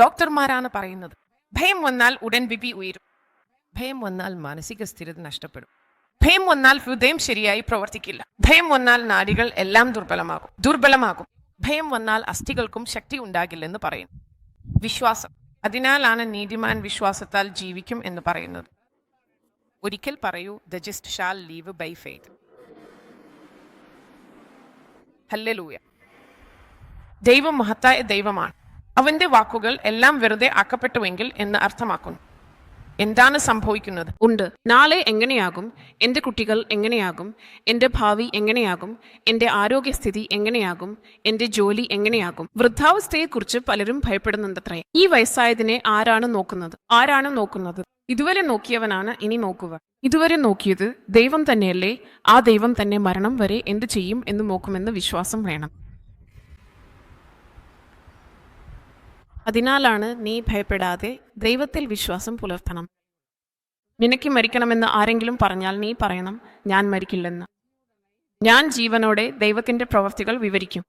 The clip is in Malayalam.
ഡോക്ടർമാരാണ് പറയുന്നത്. ഭയം വന്നാൽ ഉടൻ ബിപി ഉയരും. ഭയം വന്നാൽ മാനസിക സ്ഥിരത നഷ്ടപ്പെടും. ഭയം വന്നാൽ ഹൃദയം ശരിയായി പ്രവർത്തിക്കില്ല. ഭയം വന്നാൽ നാടികൾ എല്ലാം ദുർബലമാകും. ദുർബലമാകും. ഭയം വന്നാൽ അസ്ഥികൾക്കും ശക്തി ഉണ്ടാകില്ലെന്ന് പറയുന്നു. വിശ്വാസം. അതിനാലാണ് നീതിമാൻ വിശ്വാസത്താൽ ജീവിക്കും എന്ന് പറയുന്നത്. ഒരിക്കൽ പറയൂ the just shall live by faith. Hallelujah. ദൈവം മഹത്തായ ദൈവമാണ്. അവന്റെ വാക്കുകൾ എല്ലാം വെറുതെ ആക്കപ്പെട്ടുവെങ്കിൽ എന്ന് അർത്ഥമാക്കുന്നു. എന്താണ് സംഭവിക്കുന്നത്? ഉണ്ട്. നാളെ എങ്ങനെയാകും? എന്റെ കുട്ടികൾ എങ്ങനെയാകും? എന്റെ ഭാവി എങ്ങനെയാകും? എന്റെ ആരോഗ്യസ്ഥിതി എങ്ങനെയാകും? എന്റെ ജോലി എങ്ങനെയാകും? വൃദ്ധാവസ്ഥയെക്കുറിച്ച് പലരും ഭയപ്പെടുന്നുണ്ടത്രേ. ഈ വയസ്സായതിനെ ആരാണ് നോക്കുന്നത്? ആരാണ് നോക്കുന്നത്? ഇതുവരെ നോക്കിയവനാണ് ഇനി നോക്കുക. ഇതുവരെ നോക്കിയത് ദൈവം തന്നെയല്ലേ? ആ ദൈവം തന്നെ മരണം വരെ എന്ത് ചെയ്യും എന്ന് നോക്കുമെന്ന് വിശ്വാസം വേണം. അതിനാലാണ് നീ ഭയപ്പെടാതെ ദൈവത്തിൽ വിശ്വാസം പുലർത്തണം. നിനക്ക് മരിക്കണമെന്ന് ആരെങ്കിലും പറഞ്ഞാൽ നീ പറയണം ഞാൻ മരിക്കില്ലെന്ന്. ഞാൻ ജീവനോടെ ദൈവത്തിന്റെ പ്രവൃത്തികൾ വിവരിക്കും.